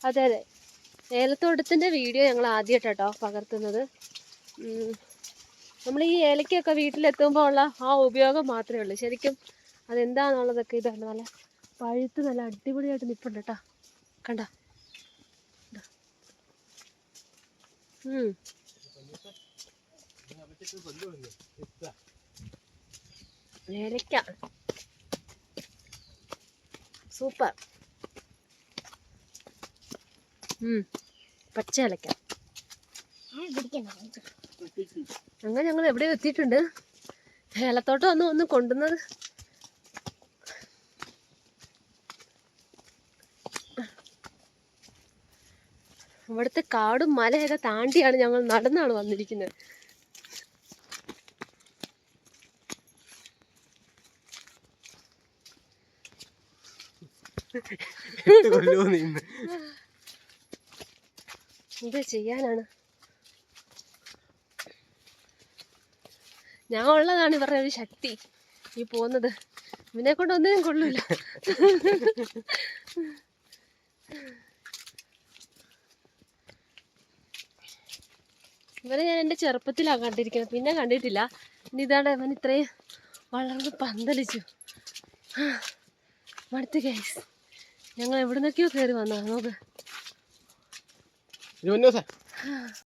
അതെ അതെ. ഏലത്തോട്ടത്തിന്റെ വീഡിയോ ഞങ്ങൾ ആദ്യമായിട്ടോ പകർത്തുന്നത്. നമ്മൾ ഈ ഏലക്കൊക്കെ വീട്ടിലെത്തുമ്പോൾ ഉള്ള ആ ഉപയോഗം മാത്രമേ ഉള്ളൂ. ശരിക്കും അതെന്താണെന്നുള്ളതൊക്കെ ഇതാണ് നല്ല പഴുത്ത് നല്ല അടിപൊളിയായിട്ട് നിൽപ്പുണ്ട് കേട്ടോ കണ്ട? ഏലക്ക സൂപ്പർ. പച്ച ഏലക്ക. അങ്ങനെ ഞങ്ങൾ എവിടെ എത്തിയിട്ടുണ്ട്? ഏലത്തോട്ടം ഒന്ന് ഒന്ന് കൊണ്ടുവന്നത്. ഇവിടുത്തെ കാടും മലയൊക്കെ താണ്ടിയാണ് ഞങ്ങൾ നടന്നാണ് വന്നിരിക്കുന്നത്. എന്ത് ചെയ്യാനാണ്. ഞാൻ ഉള്ളതാണ് ഇവരുടെ ഒരു ശക്തി. ഈ പോകുന്നത്. ഇവനെ കൊണ്ട് ഒന്നിനും കൊള്ളൂല. ഇവനെ ഞാൻ എന്റെ ചെറുപ്പത്തിലാണ് കണ്ടിരിക്കുന്നത്. പിന്നെ കണ്ടിട്ടില്ല. ഇനി ഇതാണ്ട് ഇവൻ ഇത്രയും വളർന്ന് പന്തലിച്ചു. മടുത്ത് കേസ് ഞങ്ങൾ എവിടെ നിന്നൊക്കെയോ കയറി വന്നാ നോക്ക്. 你们聊啥